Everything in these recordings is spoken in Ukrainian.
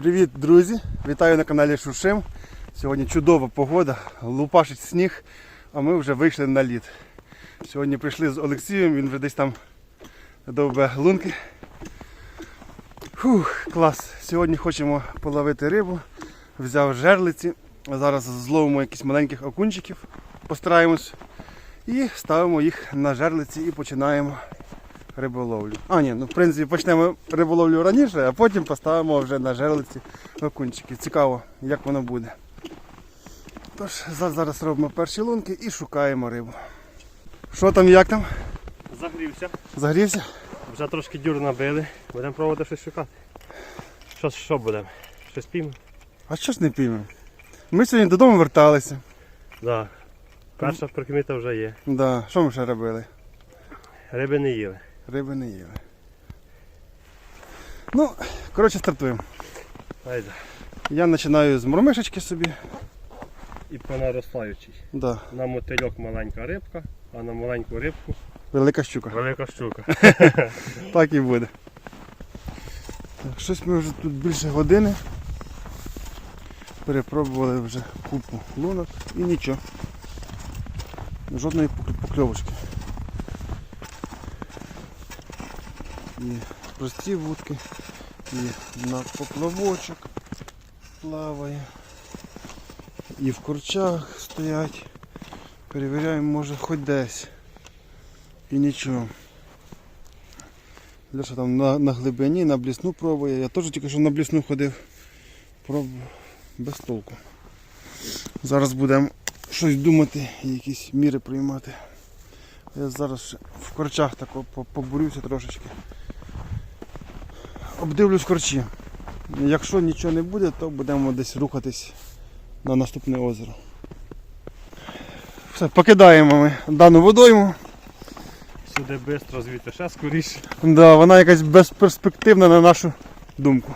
Привіт, друзі! Вітаю на каналі Шушим. Сьогодні чудова погода, лупашить сніг, а ми вже вийшли на лід. Сьогодні прийшли з Олексієм, він вже десь там довбе лунки. Фух, клас. Сьогодні хочемо половити рибу. Взяв жерлиці. Зараз зловимо якісь маленьких окунчиків, постараємось. І ставимо їх на жерлиці і починаємо риболовлю. А, ні, ну в принципі почнемо риболовлю раніше, а потім поставимо вже на жерлиці окунчики. Цікаво, як воно буде. Тож, зараз робимо перші лунки і шукаємо рибу. Що там, як там? Загрівся. Загрівся? Вже трошки дюр набили. Будемо пробувати щось шукати. Що, що будемо? Щось піймемо? А що ж не піймемо? Ми сьогодні додому верталися. Да. Перша прикміта вже є. Да. Що ми ще робили? Риби не їли. Риби не їли. Ну, коротше, стартуємо. Айда. Я починаю з мормишечки собі. І понаростаючий. Да. На мотильок маленька рибка, а на маленьку рибку Велика щука. велика щука. Так і буде. Так, щось ми вже тут більше години. Перепробували вже купу лунок і нічого. Жодної покльовочки. І прості вудки, і на поплавочок плаває. І в курчах стоять. Перевіряємо, може хоч десь. І нічого. Леша там на, на глибині, на блісну пробує. Я теж тільки що на блісну ходив. Пробую без толку. Зараз будемо щось думати якісь міри приймати. Я зараз в корчах тако по- побурюся трошечки. Обдивлюсь корчі. Якщо нічого не буде, то будемо десь рухатись на наступне озеро. Все, покидаємо ми дану водойму. Сюди швидко, звідти ще скоріше. Да, вона якась безперспективна на нашу думку.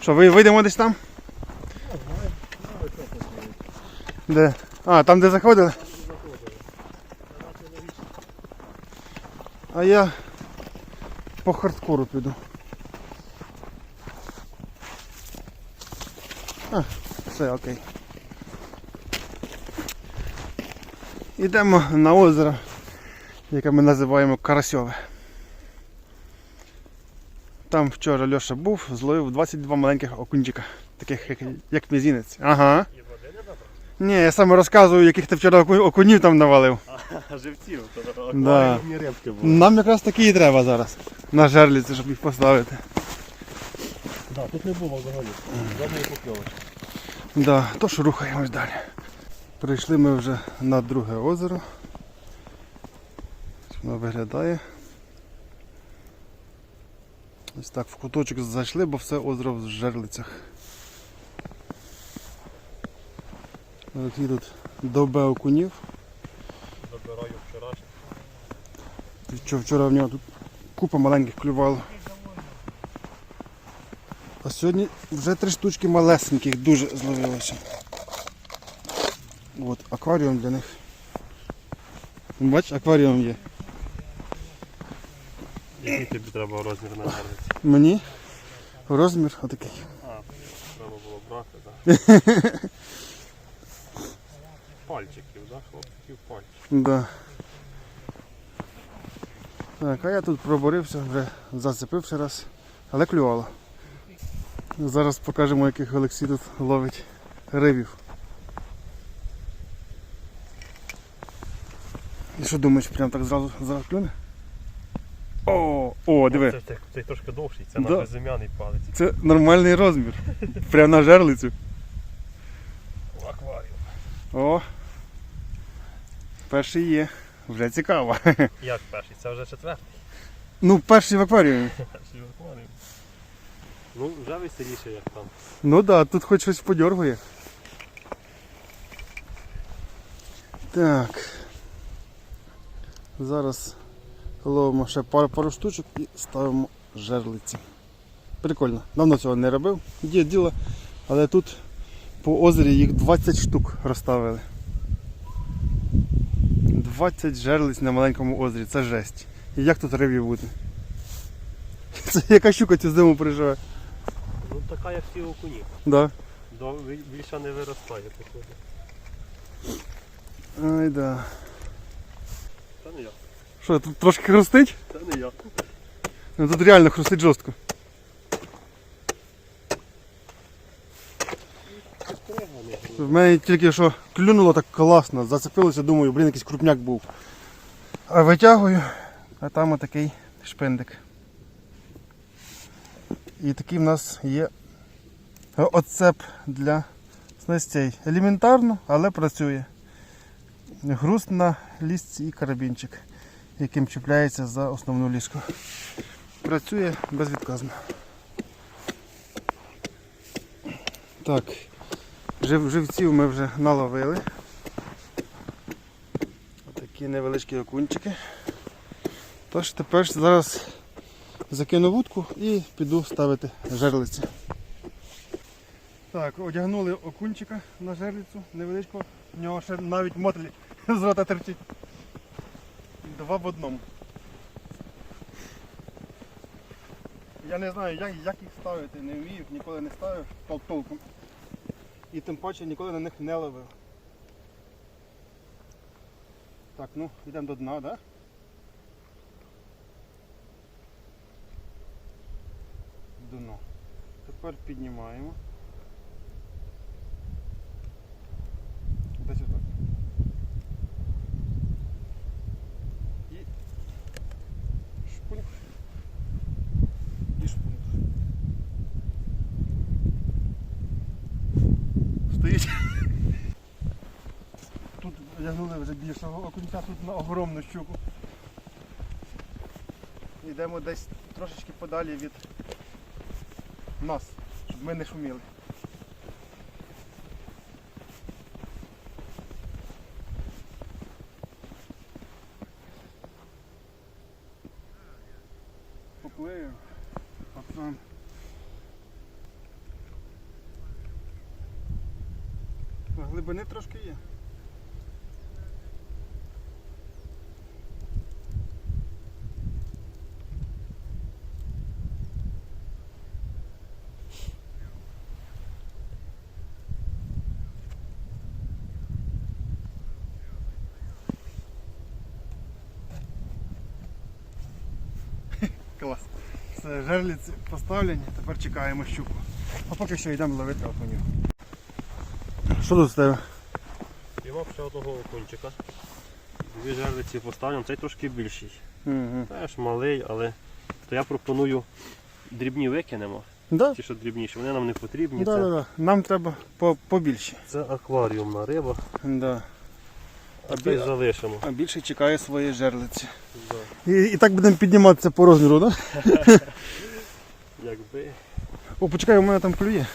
Що, ви вийдемо десь там? Де? А, там де заходили? А я по хардкору піду. А, все окей. Йдемо на озеро, яке ми називаємо Карасьове. Там вчора Льоша був, зловив 22 маленьких окунчика, таких як, як мізінець. Ага. Ні, я саме розказую, яких ти вчора окунів там навалив. А живців, то Да. рибки були. Нам якраз такі і треба зараз. На жерліці, щоб їх поставити. Да, тут не було взагалі. Жодної покльовочки. Да, тож рухаємось далі. Прийшли ми вже на друге озеро. Воно виглядає. Ось так в куточок зайшли, бо все озеро в жерлицях. Такий тут довбе окунів. Добираю вчорашній. Що вчора в нього тут купа маленьких клювало. А сьогодні вже три штучки малесеньких дуже зловилося. От, акваріум для них. Бач, акваріум є. Який тобі треба розмір на гарниці? Мені розмір отакий. А, треба було брати, так. Пальчиків, да, хлопчиків пальчиків. Да. Так, а я тут проборився, вже зацепився раз, але клювало. Зараз покажемо, яких Олексій тут ловить рибів. І що думаєш, прям так зразу зараз клюне? О, о, диви, Це, це, це трошки довший, це Да. на безім'яний палець. це нормальний розмір. Прям на жерлицю. В акваріум. О. Перший є. Вже цікаво. Як перший? Це вже четвертий. Ну, перший в акваріумі. Перший в акваріум. Ну, вже веселіше, як там. Ну да, тут хоч щось подьоргує. Так. Зараз ловимо ще пару, пару штучок і ставимо жерлиці. Прикольно. Давно цього не робив. Є діло, але тут по озері їх 20 штук розставили. 20 жерлиць на маленькому озері, це жесть. І як тут рибі бути? Це яка щука цю зиму переживе? Ну, така як ці окуні. Да. До, більше не виростає, походу. Ай да. Це не я. Що, тут трошки хрустить? Це не я. Ну тут реально хрустить жорстко. В мене тільки що клюнуло так класно, зацепилося, думаю, блін, якийсь крупняк був. А витягую, а там отакий шпиндик. І такий в нас є оцеп для снастей. Елементарно, але працює. Груз на лісці і карабінчик, яким чіпляється за основну ліску. Працює безвідказно. Так, жив, живців ми вже наловили. Такі невеличкі окунчики. Тож тепер зараз закину вудку і піду ставити жерлиці. Так, одягнули окунчика на жерлицю невеличку. В нього ще навіть мотель з рота терчить. Два в одному. Я не знаю, як, як їх ставити, не вмію, ніколи не ставив тол- толком. І тим паче ніколи на них не ловив. Так, ну, йдемо до дна, так? Да? Дно. Тепер піднімаємо. Десь отак. І шпуньк. І шпуньк. Стоїть. Тут одягнули вже більшого окунця, тут на огромну щуку. Йдемо десь трошечки подалі від нас, щоб ми не шуміли. Поплив. Пацан. А Глибини трошки є. Клас. Все, жерлиці поставлені, тепер чекаємо щуку. А поки що йдемо ловити окунів. Що тут з тебе? Піймав ще одного окунчика. Дві жерлиці поставлю, цей трошки більший. Угу. Теж малий, але то я пропоную дрібні викинемо. Да? Ті, що дрібніші, вони нам не потрібні. Да, це, да, да. Нам треба по, побільше. це акваріумна риба, Да. А бі... залишимо. а більше чекає своєї жерлиці. Да. І, і так будемо підніматися по розміру, так? Да? Якби. О, почекай, у мене там клює.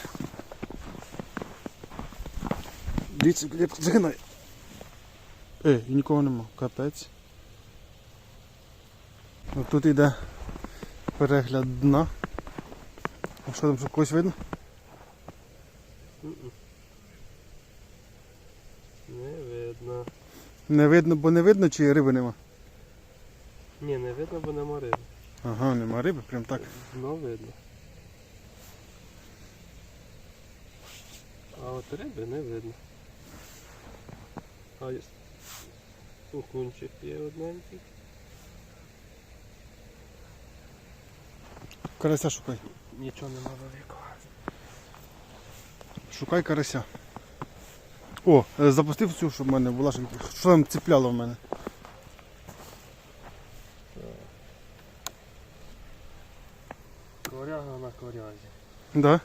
Дивіться, як загинає. Е, і нікого нема. Капець. От тут йде перегляд дна. А що там, що когось видно? М-м. Не видно. Не видно, бо не видно, чи риби нема. Ні, не видно, бо нема риби. Ага, нема риби, прям так. Ну видно. А от риби не видно. А сухунчик є одненький. Карася шукай. Нічого нема великого. Шукай карася. О, е, запустив цю, щоб в мене була, що там цепляло в мене. Коряга на корязі. Да?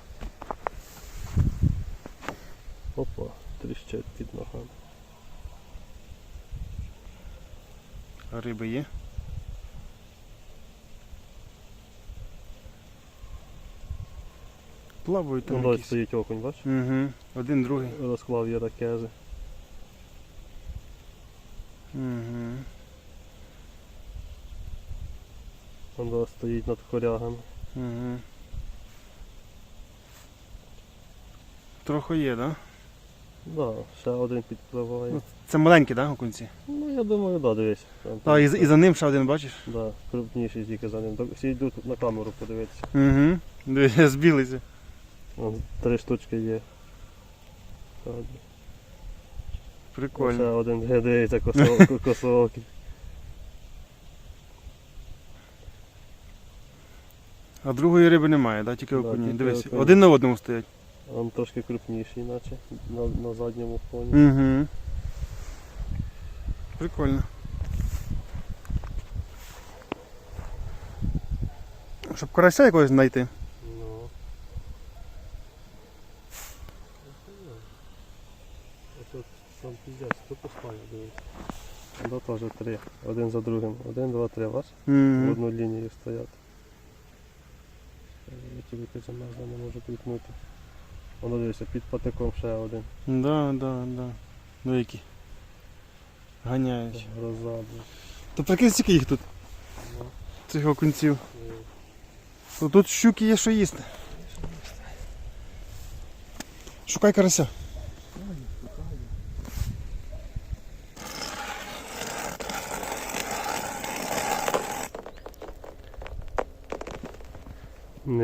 Опа, тріщать під ногами. Риби є. Плавають там дось якісь. стоїть окунь, бачиш? Угу. Один, другий. Розклав є таке же. Угу. Он да, стоїть над корягами. Угу. Трохи є, так? Да? Да, ще один підпливає. Ну, Це маленькі, так, да, окунці? Ну я думаю, да, дивись. Там, Так, і, за- і за ним ще один, бачиш? Да, крупніший тільки за ним. Всі йдуть на камеру подивитися. Угу. Збілися. Вон три штучки є. Один. Ще один Ге, дивіться косо- косоокий. А другої риби немає, да? тільки окуні. тільки Дивись, окуні. один на одному стоять. Він трошки крупніший, наче на, на задньому фоні. Угу. Прикольно. Щоб карася якогось знайти. Ну. Ось тут сам піздець, тут пускає, дивись. Да, теж три. Один за другим. Один, два, три. Бач? В одну лінію стоять. Я тільки замерзла, не можу крикнути. Воно дивися, під патиком ще один. Да, да, да. Ну які. Ганяють. Гроза, блін. То прикинь, скільки їх тут, Ну, цих окунців. тут щуки є що їсти. Шукай карася.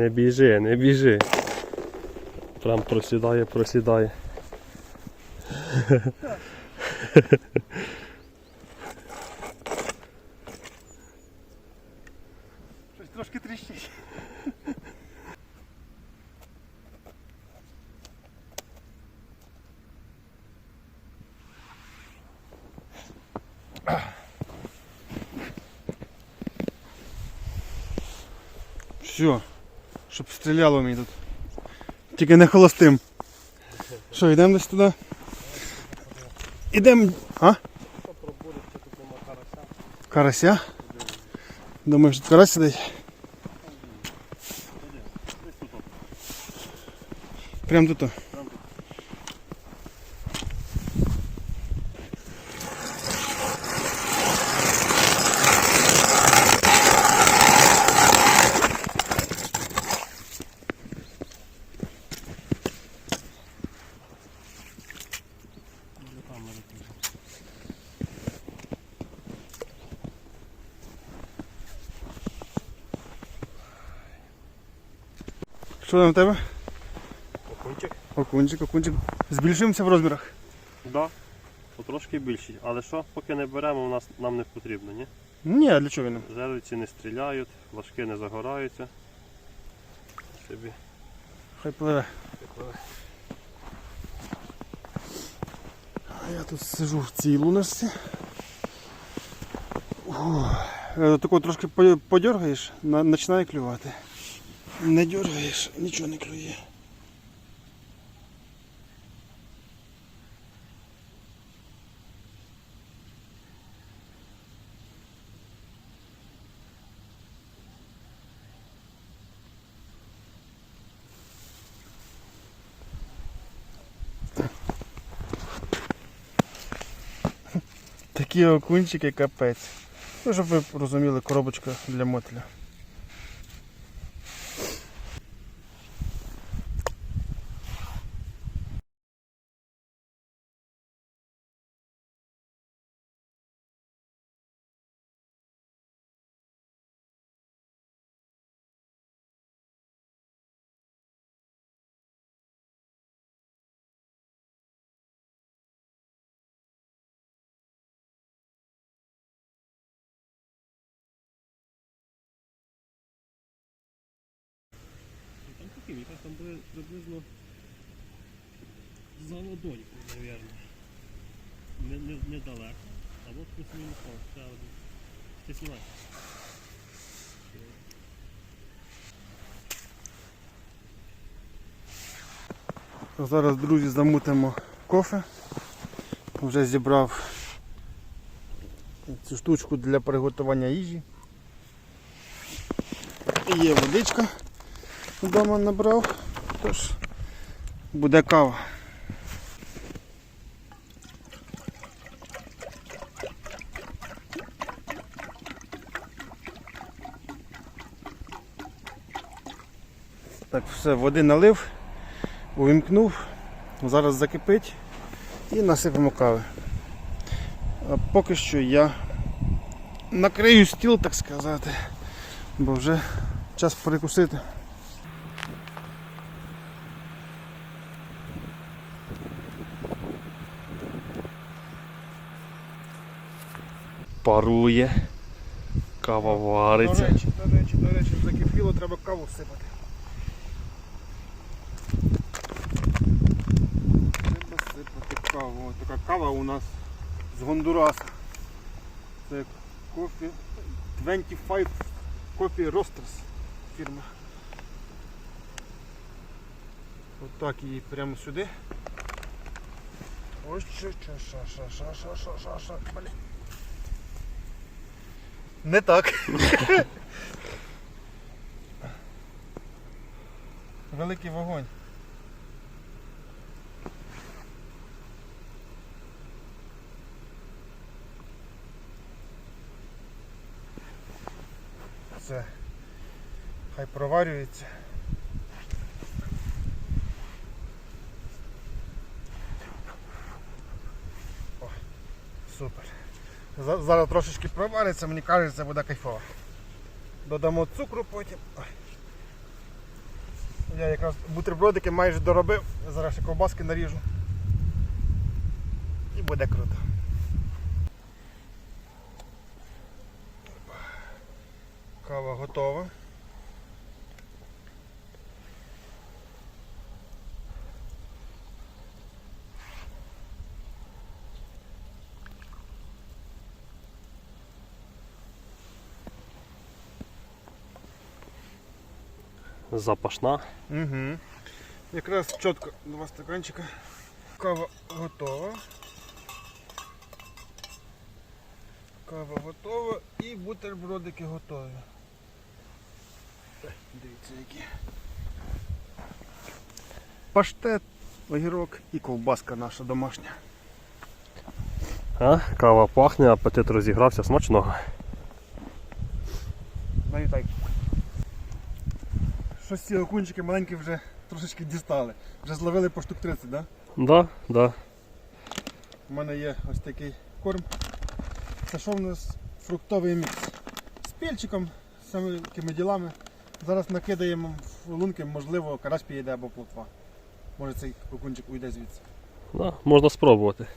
Не біжи, не біжи. Прям просідає, просідає. щоб стріляло мені тут. Тільки не холостим. Що, йдемо десь туди? Ідемо. А? Карася? Думаєш, тут карась сидить? Прям тут. Що там в тебе? Окунчик? Окунчик, окунчик. Збільшуємося в розмірах. Да. Потрошки більші. Але що, поки не беремо, у нас, нам не потрібно, ні? Ні, а для чого він? Жерлиці не стріляють, важки не загораються. Собі. Хай пливе. А я тут сижу в цій луночці. Е, трошки по- подергаєш, починає клювати. Не дергаєш, нічого не клює. Такі окунчики капець. Ну, щоб ви розуміли, коробочка для мотиля. Приблизно за ладонь, мабуть. Не, не, недалеко. А от плюс-мінус о, ще. Ти. Зараз, друзі, замутимо кофе. Вже зібрав цю штучку для приготування їжі. Є водичка. Вдома набрав. Тож буде кава. Так, все, води налив, увімкнув, зараз закипить і насипемо кави. А поки що я накрию стіл, так сказати, бо вже час перекусити. Парує. Кава До речі, до речі, до речі, закипіло, треба каву сипати. Треба сипати каву. Ось така кава у нас з Гондураса. Це кофі 25 Coffee Roasters фірма. Отак її прямо сюди. Що, що, що, що, що, що, що, що, що, блін. Не так. Великий вогонь. Все. Хай проварюється. О, супер. За- Зараз трошечки провариться, мені кажеться, буде кайфово. Додамо цукру потім. Я якраз бутербродики майже доробив, зараз ще ковбаски наріжу. І буде круто. Кава готова. Запашна. Угу. Якраз чітко два стаканчика. Кава готова. Кава готова і бутербродики готові. Дивіться які. Паштет, огірок і ковбаска наша домашня. А? Кава пахне, апетит розігрався смачного. Навіть так. Щось ці окунчики маленькі вже трошечки дістали. Вже зловили по штук 30, так? Да? Да, да. У мене є ось такий корм. Це що в нас фруктовий мікс. З пільчиком, з самими такими ділами. Зараз накидаємо в лунки, можливо, карась підійде або плотва. Може цей окунчик уйде звідси. да. Можна спробувати.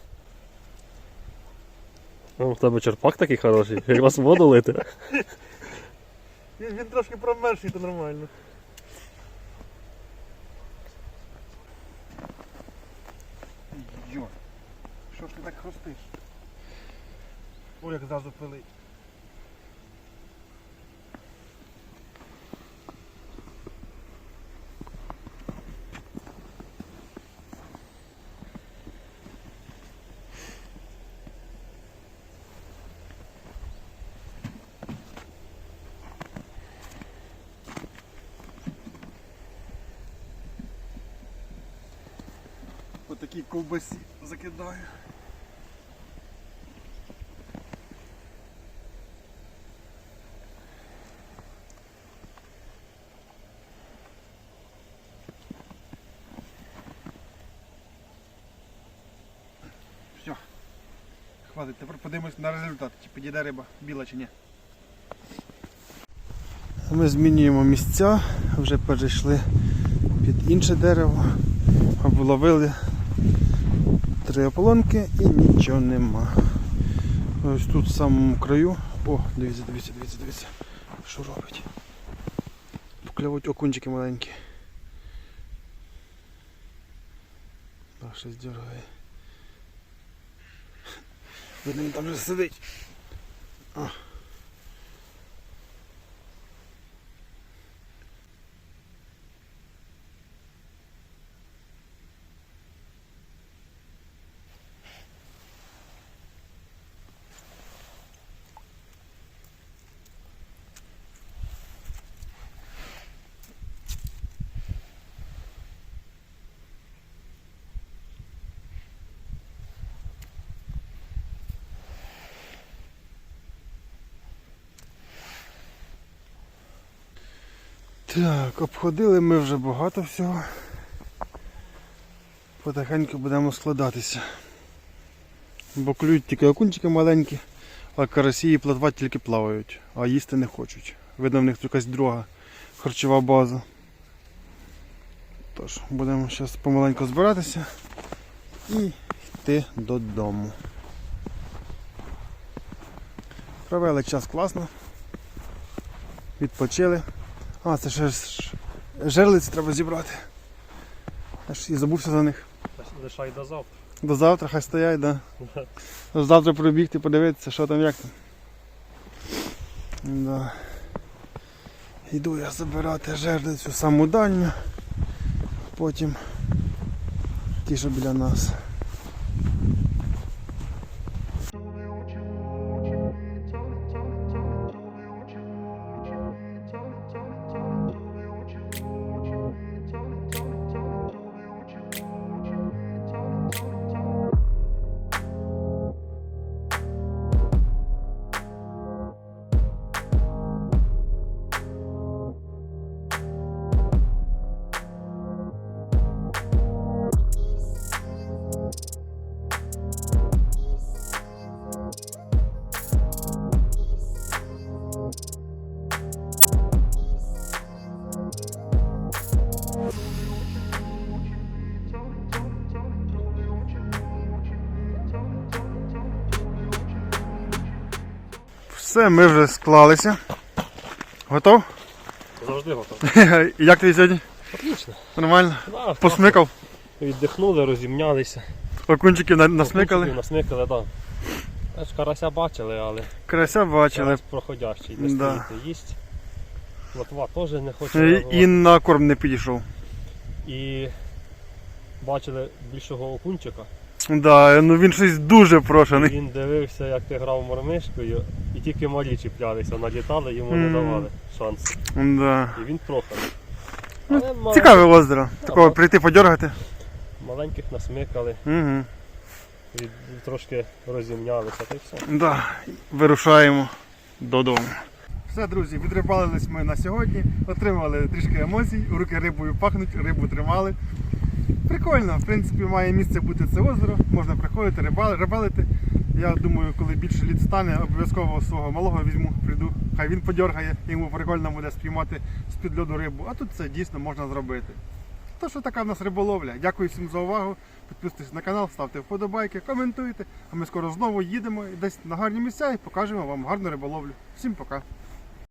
О, в тебе черпак такий хороший, якраз воду лити. Він, він трошки промерший, то нормально. Йо, що ж ти так хрустиш? Ой, як зразу пилить. По такій ковбасі закидаю. Все. Хватить. Тепер подивимось на результат, чи підійде риба біла чи ні. Ми змінюємо місця, вже перейшли під інше дерево, обловили три ополонки і нічого нема. Ось тут в самому краю. О, дивіться, дивіться, дивіться, дивіться. Що робить? Вкльовують окунчики маленькі. Так, щось дергає. Видно, він там вже сидить. Так, обходили ми вже багато всього. Потихеньку будемо складатися. Бо клюють тільки окунчики маленькі, а карасі і плотва тільки плавають, а їсти не хочуть. Видно, в них якась друга харчова база. Тож, будемо зараз помаленьку збиратися і йти додому. Провели час класно. Відпочили. А, це ще ж жерлиці треба зібрати. Я ж і забувся за них. Лишай до завтра. До завтра хай стоять, да. Завтра пробігти, подивитися, що там, як там. Да. Йду я забирати жерлицю саму дальню. Потім ті, що біля нас. Все, ми вже склалися. Готов? Завжди готовий. Як ти сьогодні? Отлично. Нормально? Да, Посмикав? Віддихнули, розімнялися. Окунчиків на- насмикали? Окунчиків Насмикали, так. Да. Карася бачили, але Крася бачили. карась проходящий, не Да. стоїть, їсть. Лотва теж не хоче. І, реагувати. і на корм не підійшов. І бачили більшого окунчика. Да, ну він щось дуже прошений. Він дивився, як ти грав мормишкою, і тільки малі чіплялися, налітали, йому не давали шансу. Да. І він проханий. Але мал- Цікаве озеро. Такого Ага. прийти подергати. маленьких насмикали, Угу. від- трошки розімнялися, та й все. Да. Вирушаємо додому. Все, друзі, відрибалились ми на сьогодні, отримали трішки емоцій, руки рибою пахнуть, рибу тримали. Прикольно, в принципі, має місце бути це озеро, можна приходити, рибалити. Я думаю, коли більше літ стане, обов'язково свого малого візьму, прийду, хай він подергає, йому прикольно буде спіймати з-під льоду рибу, а тут це дійсно можна зробити. То що така в нас риболовля. Дякую всім за увагу. Підписуйтесь на канал, ставте вподобайки, коментуйте. А ми скоро знову їдемо десь на гарні місця і покажемо вам гарну риболовлю. Всім пока!